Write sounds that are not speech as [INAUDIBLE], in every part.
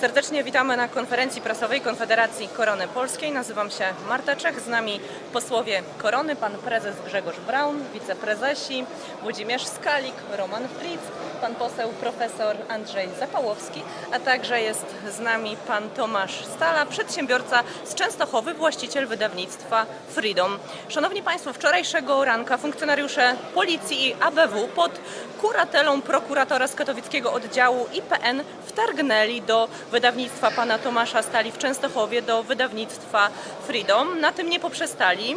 Serdecznie witamy na konferencji prasowej Konfederacji Korony Polskiej. Nazywam się Marta Czech, z nami posłowie Korony, pan prezes Grzegorz Braun, wiceprezesi Włodzimierz Skalik, Roman Fritz, pan poseł profesor Andrzej Zapałowski, a także jest z nami pan Tomasz Stala, przedsiębiorca z Częstochowy, właściciel wydawnictwa Freedom. Szanowni Państwo, wczorajszego ranka funkcjonariusze Policji i ABW pod kuratelą prokuratora z katowickiego oddziału IPN wtargnęli do wydawnictwa pana Tomasza Stali w Częstochowie, do wydawnictwa Freedom. Na tym nie poprzestali.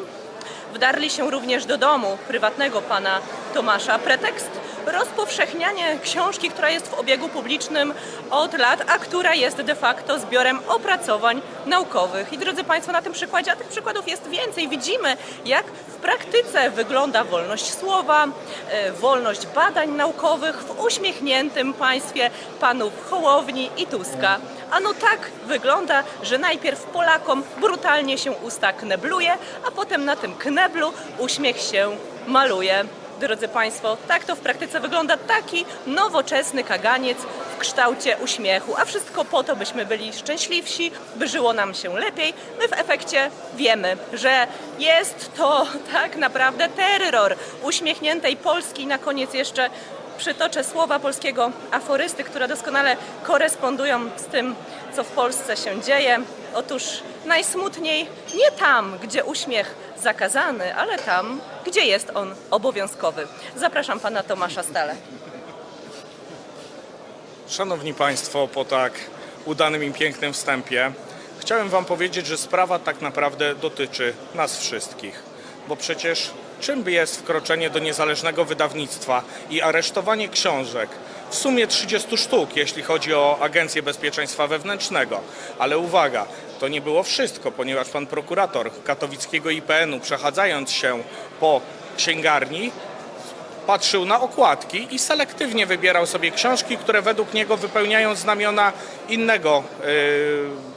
Wdarli się również do domu prywatnego pana Tomasza. Pretekst rozpowszechnianie książki, która jest w obiegu publicznym od lat, a która jest de facto zbiorem opracowań naukowych. I drodzy Państwo, na tym przykładzie, a tych przykładów jest więcej, widzimy jak w praktyce wygląda wolność słowa, e, wolność badań naukowych w uśmiechniętym państwie panów Hołowni i Tuska. Ano tak wygląda, że najpierw Polakom brutalnie się usta knebluje, a potem na tym kneblu uśmiech się maluje. Drodzy Państwo, tak to w praktyce wygląda taki nowoczesny kaganiec w kształcie uśmiechu, a wszystko po to, byśmy byli szczęśliwsi, by żyło nam się lepiej. My w efekcie wiemy, że jest to [LAUGHS] tak naprawdę terror uśmiechniętej Polski. Na koniec jeszcze przytoczę słowa polskiego aforysty, które doskonale korespondują z tym, co w Polsce się dzieje. Otóż najsmutniej nie tam, gdzie uśmiech zakazany, ale tam, gdzie jest on obowiązkowy. Zapraszam pana Tomasza Stale. Szanowni Państwo, po tak udanym i pięknym wstępie, chciałem Wam powiedzieć, że sprawa tak naprawdę dotyczy nas wszystkich. Bo przecież czym by jest wkroczenie do niezależnego wydawnictwa i aresztowanie książek? W sumie 30 sztuk, jeśli chodzi o Agencję Bezpieczeństwa Wewnętrznego. Ale uwaga, to nie było wszystko, ponieważ pan prokurator katowickiego IPN-u, przechadzając się po księgarni, patrzył na okładki i selektywnie wybierał sobie książki, które według niego wypełniają znamiona innego y,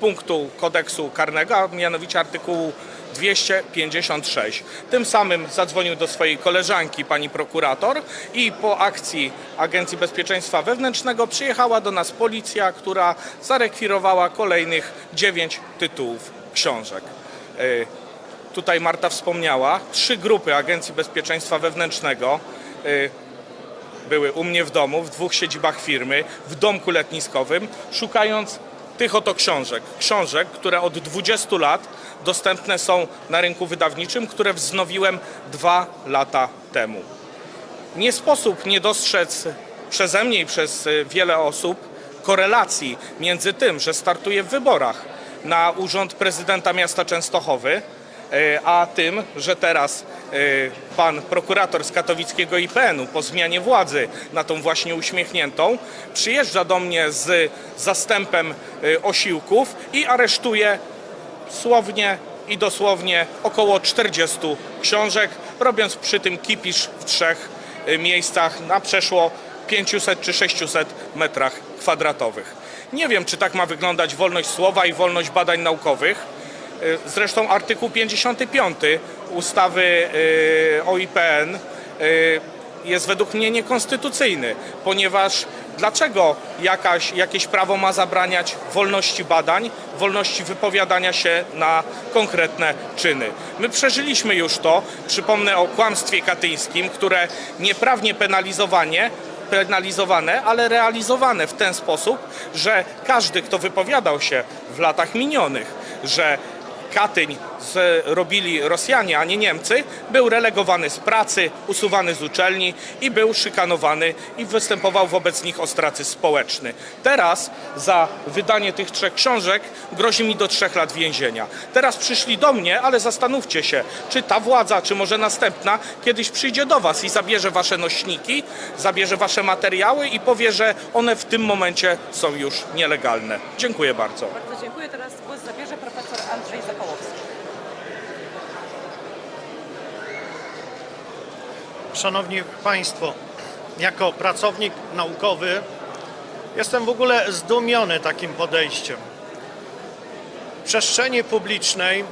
punktu kodeksu karnego, a mianowicie artykułu 256. Tym samym zadzwonił do swojej koleżanki, pani prokurator, i po akcji Agencji Bezpieczeństwa Wewnętrznego przyjechała do nas policja, która zarekwirowała kolejnych dziewięć tytułów książek. Y, Tutaj Marta wspomniała, trzy grupy Agencji Bezpieczeństwa Wewnętrznego y, były u mnie w domu, w dwóch siedzibach firmy, w domku letniskowym, szukając tych oto książek. Książek, które od 20 lat dostępne są na rynku wydawniczym, które wznowiłem dwa lata temu. Nie sposób nie dostrzec przeze mnie i przez y, wiele osób korelacji między tym, że startuję w wyborach na urząd prezydenta miasta Częstochowy, y, a tym, że teraz y, pan prokurator z katowickiego IPN-u po zmianie władzy na tą właśnie uśmiechniętą przyjeżdża do mnie z zastępem osiłków i aresztuje słownie i dosłownie około 40 książek, robiąc przy tym kipisz w trzech y, miejscach na przeszło 500 czy 600 metrach kwadratowych. Nie wiem, czy tak ma wyglądać wolność słowa i wolność badań naukowych. Y, Zresztą artykuł 55 ustawy y, o IPN jest według mnie niekonstytucyjny, ponieważ dlaczego jakaś, jakieś prawo ma zabraniać wolności badań, wolności wypowiadania się na konkretne czyny? My przeżyliśmy już to, przypomnę o kłamstwie katyńskim, które nieprawnie penalizowanie penalizowane, ale realizowane w ten sposób, że każdy, kto wypowiadał się w latach minionych, że Katyń zrobili Rosjanie, a nie Niemcy, był relegowany z pracy, usuwany z uczelni i był szykanowany i występował wobec nich ostracyzm społeczny. Teraz za wydanie tych trzech książek grozi mi do trzech lat więzienia. Teraz przyszli do mnie, ale zastanówcie się, czy ta władza, czy może następna kiedyś przyjdzie do was i zabierze wasze nośniki, zabierze wasze materiały i powie, że one w tym momencie są już nielegalne. Dziękuję bardzo. Bardzo dziękuję. Teraz głos zabierze profesor Andrzej Zapałowski. Szanowni Państwo, jako pracownik naukowy jestem w ogóle zdumiony takim podejściem. W przestrzeni publicznej,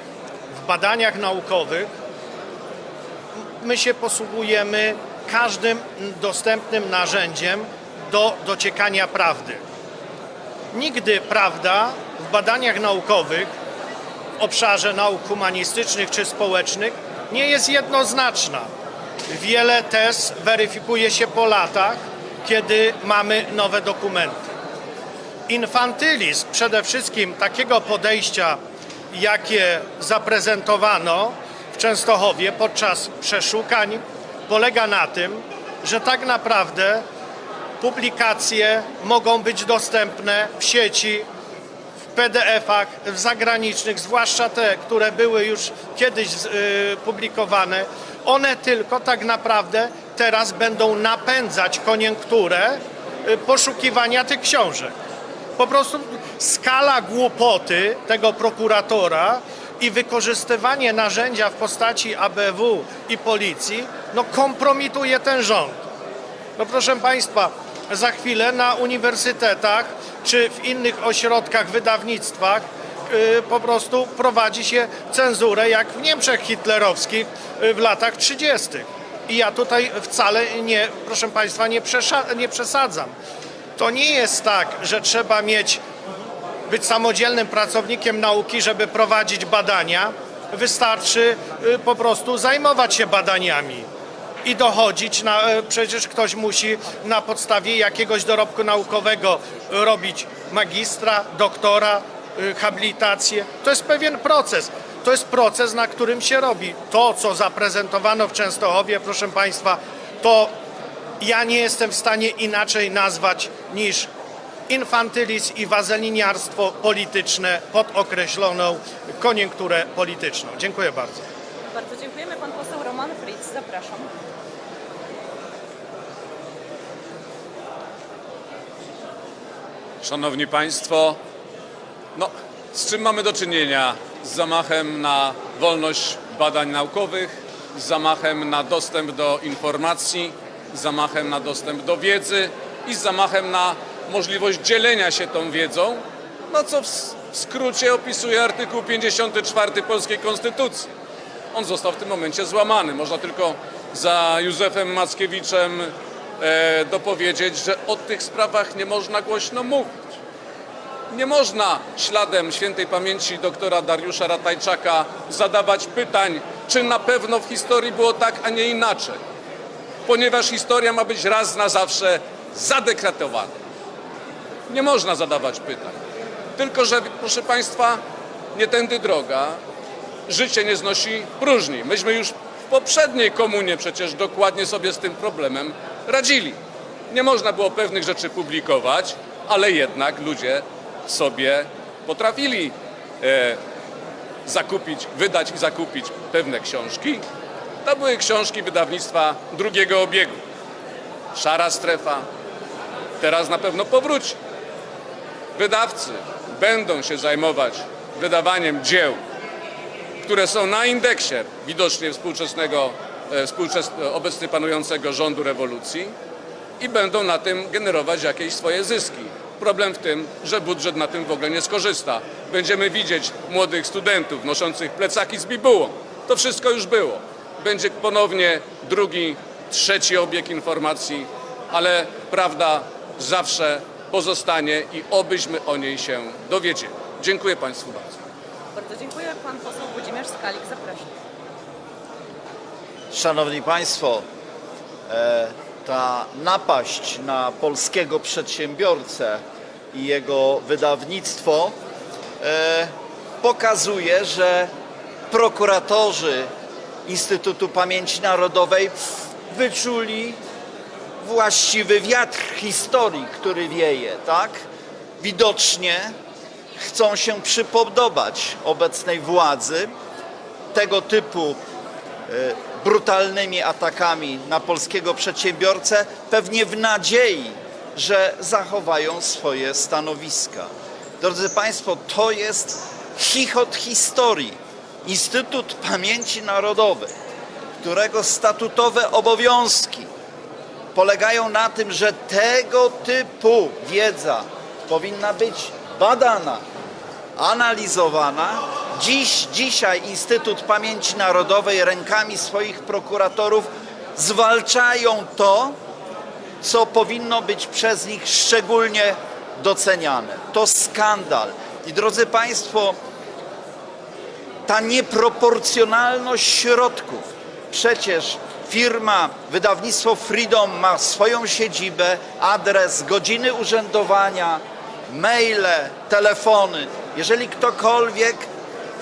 w badaniach naukowych my się posługujemy każdym dostępnym narzędziem do dociekania prawdy. Nigdy prawda w badaniach naukowych w obszarze nauk humanistycznych czy społecznych nie jest jednoznaczna. Wiele tez weryfikuje się po latach, kiedy mamy nowe dokumenty. Infantylizm przede wszystkim takiego podejścia, jakie zaprezentowano w Częstochowie podczas przeszukań, polega na tym, że tak naprawdę publikacje mogą być dostępne w sieci, PDF-ach, w zagranicznych, zwłaszcza te, które były już kiedyś y, publikowane. One tylko tak naprawdę teraz będą napędzać koniunkturę y, poszukiwania tych książek. Po prostu skala głupoty tego prokuratora i wykorzystywanie narzędzia w postaci ABW i policji no kompromituje ten rząd. No proszę Państwa, za chwilę na uniwersytetach czy w innych ośrodkach, wydawnictwach yy, po prostu prowadzi się cenzurę jak w Niemczech hitlerowskich yy, w latach 30. I ja tutaj wcale nie, proszę Państwa, nie, nie przesadzam. To nie jest tak, że trzeba mieć być samodzielnym pracownikiem nauki, żeby prowadzić badania. Wystarczy y, po prostu zajmować się badaniami i dochodzić na, e, przecież ktoś musi na podstawie jakiegoś dorobku naukowego robić magistra, doktora, y, habilitację. To jest pewien proces. To jest proces, na którym się robi. To, co zaprezentowano w Częstochowie, proszę Państwa, to ja nie jestem w stanie inaczej nazwać niż infantylizm i wazeliniarstwo polityczne pod określoną koniunkturę polityczną. Dziękuję bardzo. Bardzo dziękujemy. Pan poseł Roman Fritz, zapraszam. Szanowni Państwo, no, z czym mamy do czynienia? Z zamachem na wolność badań naukowych, z zamachem na dostęp do informacji, z zamachem na dostęp do wiedzy i z zamachem na możliwość dzielenia się tą wiedzą, no co w skrócie opisuje artykuł 54 Polskiej Konstytucji. On został w tym momencie złamany. Można tylko za Józefem Mackiewiczem e, dopowiedzieć, że o tych sprawach nie można głośno mówić. Nie można śladem świętej pamięci doktora Dariusza Ratajczaka zadawać pytań, czy na pewno w historii było tak, a nie inaczej. Ponieważ historia ma być raz na zawsze zadekretowana. Nie można zadawać pytań. Tylko, że proszę Państwa, nie tędy droga. Życie nie znosi próżni. Myśmy już w poprzedniej komunie przecież dokładnie sobie z tym problemem radzili. Nie można było pewnych rzeczy publikować, ale jednak ludzie sobie potrafili e, zakupić, wydać i zakupić pewne książki. To były książki wydawnictwa drugiego obiegu. Szara strefa teraz na pewno powróci. Wydawcy będą się zajmować wydawaniem dzieł, które są na indeksie widocznie współczesnego, współczes, obecnie panującego rządu rewolucji i będą na tym generować jakieś swoje zyski. Problem w tym, że budżet na tym w ogóle nie skorzysta. Będziemy widzieć młodych studentów noszących plecaki z bibułą. To wszystko już było. Będzie ponownie drugi, trzeci obieg informacji, ale prawda zawsze pozostanie i obyśmy o niej się dowiedzieli. Dziękuję Państwu bardzo. Bardzo dziękuję. Pan poseł Włodzimierz Skalik, zapraszam. Szanowni Państwo, e, ta napaść na polskiego przedsiębiorcę i jego wydawnictwo e, pokazuje, że prokuratorzy Instytutu Pamięci Narodowej wyczuli właściwy wiatr historii, który wieje, tak? Widocznie chcą się przypodobać obecnej władzy tego typu brutalnymi atakami na polskiego przedsiębiorcę, pewnie w nadziei, że zachowają swoje stanowiska. Drodzy Państwo, to jest chichot historii. Instytut Pamięci Narodowej, którego statutowe obowiązki polegają na tym, że tego typu wiedza powinna być badana, analizowana. Dziś, dzisiaj Instytut Pamięci Narodowej rękami swoich prokuratorów zwalczają to, co powinno być przez nich szczególnie doceniane. To skandal. I drodzy Państwo, ta nieproporcjonalność środków. Przecież firma, wydawnictwo Freedom ma swoją siedzibę, adres, godziny urzędowania, maile, telefony. Jeżeli ktokolwiek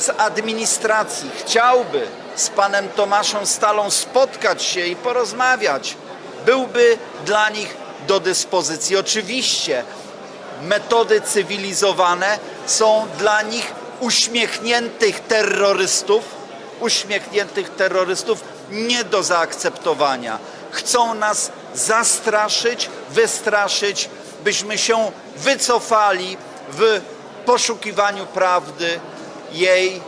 z administracji chciałby z panem Tomaszem Stalą spotkać się i porozmawiać, byłby dla nich do dyspozycji. Oczywiście metody cywilizowane są dla nich uśmiechniętych terrorystów, uśmiechniętych terrorystów nie do zaakceptowania. Chcą nas zastraszyć, wystraszyć, byśmy się wycofali w poszukiwaniu prawdy, jej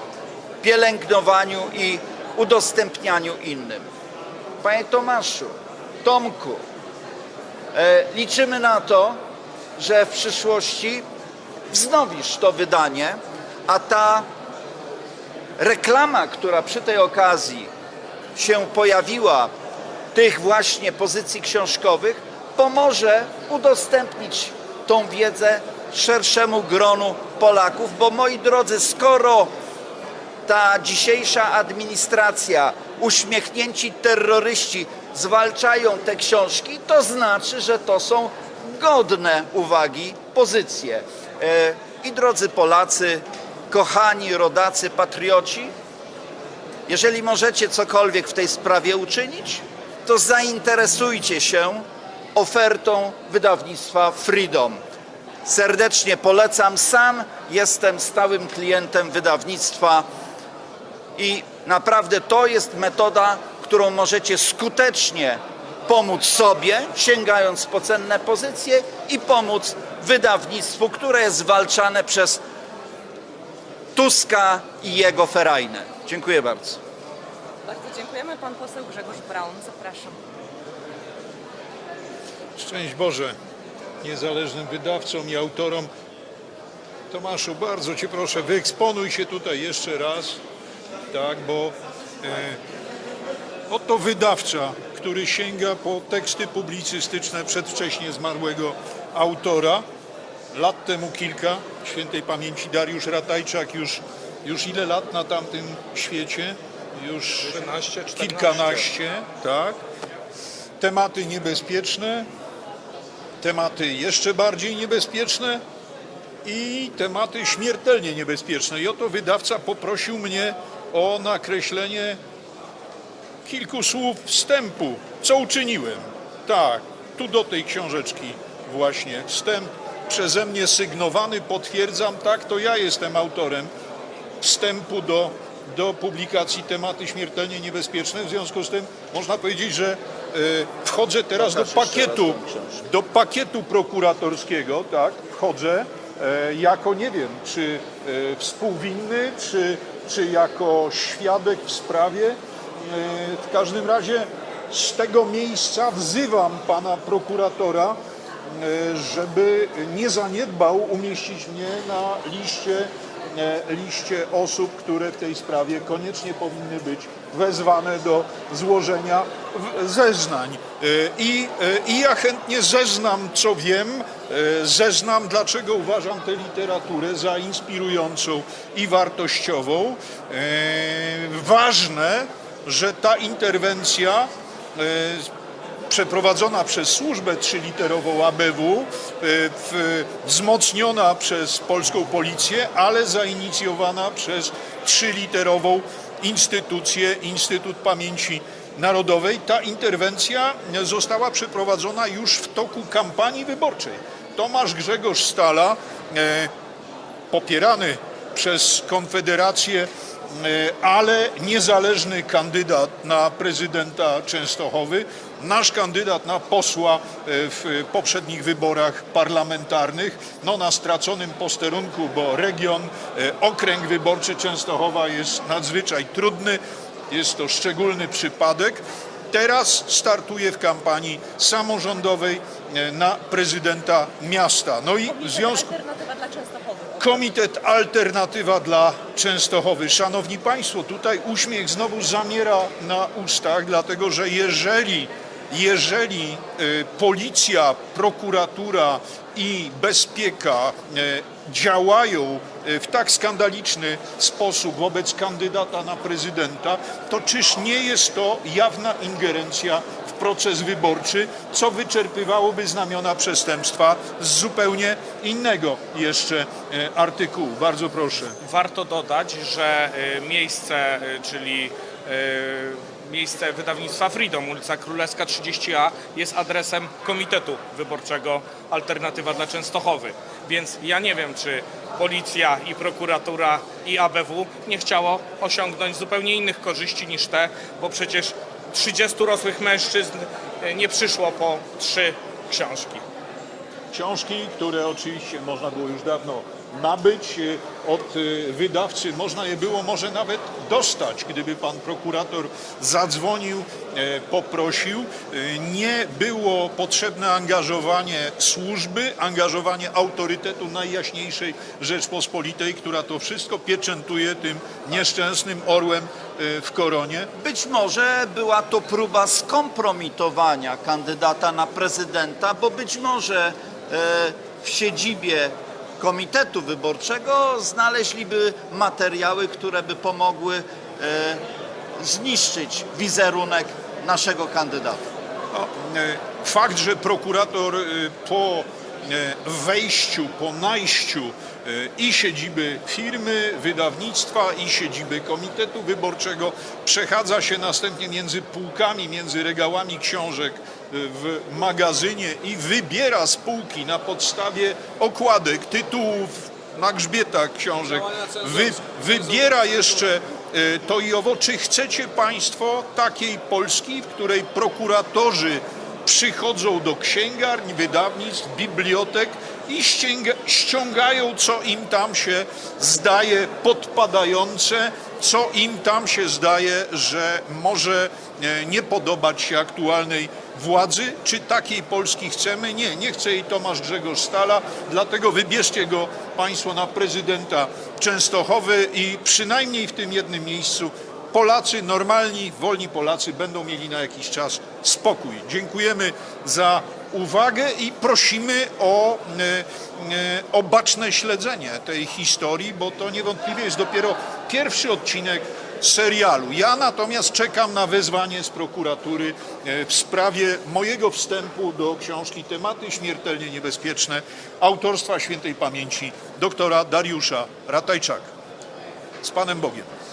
pielęgnowaniu i udostępnianiu innym. Panie Tomaszu, Tomku, e, liczymy na to, że w przyszłości wznowisz to wydanie, a ta reklama, która przy tej okazji się pojawiła, tych właśnie pozycji książkowych, pomoże udostępnić tą wiedzę szerszemu gronu Polaków, bo moi drodzy, skoro ta dzisiejsza administracja, uśmiechnięci terroryści zwalczają te książki, to znaczy, że to są godne uwagi pozycje. E, I drodzy Polacy, kochani rodacy, patrioci, jeżeli możecie cokolwiek w tej sprawie uczynić, to zainteresujcie się ofertą wydawnictwa Freedom. Serdecznie polecam. Sam jestem stałym klientem wydawnictwa i naprawdę to jest metoda, którą możecie skutecznie pomóc sobie, sięgając po cenne pozycje i pomóc wydawnictwu, które jest zwalczane przez Tuska i jego ferajnę. Dziękuję bardzo. Bardzo dziękujemy. Pan poseł Grzegorz Braun, zapraszam. Szczęść Boże niezależnym wydawcom i autorom. Tomaszu, bardzo Cię proszę, wyeksponuj się tutaj jeszcze raz, tak, bo e, oto wydawca, który sięga po teksty publicystyczne przedwcześnie zmarłego autora, lat temu kilka, świętej pamięci Dariusz Ratajczak już, już ile lat na tamtym świecie? Już 13, 14. kilkanaście, tak. Tematy niebezpieczne, tematy jeszcze bardziej niebezpieczne i tematy śmiertelnie niebezpieczne. I oto wydawca poprosił mnie o nakreślenie kilku słów wstępu, co uczyniłem. Tak, tu do tej książeczki właśnie wstęp przeze mnie sygnowany, potwierdzam, tak, to ja jestem autorem wstępu do, do publikacji tematy śmiertelnie niebezpieczne. W związku z tym można powiedzieć, że wchodzę teraz do pakietu, do pakietu prokuratorskiego, tak, wchodzę e, jako, nie wiem, czy e, współwinny, czy, czy jako świadek w sprawie. E, w każdym razie z tego miejsca wzywam pana prokuratora, żeby nie zaniedbał umieścić mnie na liście, liście osób, które w tej sprawie koniecznie powinny być wezwane do złożenia zeznań. E, I, e, I ja chętnie zeznam, co wiem, e, zeznam, dlaczego uważam tę literaturę za inspirującą i wartościową. Ważne, że ta interwencja przeprowadzona przez służbę trzyliterową ABW, wzmocniona przez polską policję, ale zainicjowana przez trzyliterową instytucję, Instytut Pamięci Narodowej. Ta interwencja została przeprowadzona już w toku kampanii wyborczej. Tomasz Grzegorz Stala, e, popierany przez Konfederację, e, ale niezależny kandydat na prezydenta Częstochowy, nasz kandydat na posła e, w poprzednich wyborach parlamentarnych, no na straconym posterunku, bo region, e, okręg wyborczy Częstochowa jest nadzwyczaj trudny, jest to szczególny przypadek. Teraz startuje w kampanii samorządowej e, na prezydenta miasta. No i w związku. Komitet Alternatywa dla Częstochowy. Szanowni Państwo, tutaj uśmiech znowu zamiera na ustach, dlatego że jeżeli jeżeli y, policja, prokuratura i bezpieka y, działają y, w tak skandaliczny sposób wobec kandydata na prezydenta, to czyż nie jest to jawna ingerencja w proces wyborczy, co wyczerpywałoby znamiona przestępstwa z zupełnie innego jeszcze artykułu. Bardzo proszę. Warto dodać, że miejsce, czyli miejsce wydawnictwa Freedom, ulica Królewska 30A, jest adresem Komitetu Wyborczego Alternatywa dla Częstochowy. Więc ja nie wiem, czy policja i prokuratura i ABW nie chciało osiągnąć zupełnie innych korzyści niż te, bo przecież 30 rosłych mężczyzn y, nie przyszło po trzy książki. Książki, które oczywiście można było już dawno nabyć e, od e, wydawcy. Można je było może nawet dostać, gdyby pan prokurator zadzwonił, e, poprosił. E, Nie było potrzebne angażowanie służby, angażowanie autorytetu Najjaśniejszej Rzeczpospolitej, która to wszystko pieczętuje tym nieszczęsnym orłem e, w koronie. Być może była to próba skompromitowania kandydata na prezydenta, bo być może w siedzibie Komitetu Wyborczego znaleźliby materiały, które by pomogły e, zniszczyć wizerunek naszego kandydata. No, e, Fakt, że prokurator e, po wejściu, po najściu i siedziby firmy, wydawnictwa, i siedziby Komitetu Wyborczego przechadza się następnie między półkami, między regałami książek w magazynie i wybiera spółki na podstawie okładek, tytułów, na grzbietach książek. Wy, wybiera jeszcze e, to i owo. Czy chcecie Państwo takiej Polski, w której prokuratorzy przychodzą do księgarni, wydawnictw, bibliotek i ściąga, ściągają, co im tam się zdaje podpadające, co im tam się zdaje, że może e, nie podobać się aktualnej władzy. Czy takiej Polski chcemy? Nie, nie chce jej Tomasz Grzegorz Stala, dlatego wybierzcie go Państwo na prezydenta Częstochowy i przynajmniej w tym jednym miejscu Polacy, normalni, wolni Polacy będą mieli na jakiś czas spokój. Dziękujemy za uwagę i prosimy o, e, e, o baczne śledzenie tej historii, bo to niewątpliwie jest dopiero pierwszy odcinek serialu. Ja natomiast czekam na wezwanie z prokuratury e, w sprawie mojego wstępu do książki Tematy śmiertelnie niebezpieczne autorstwa świętej pamięci doktora Dariusza Ratajczaka. Z Panem Bogiem.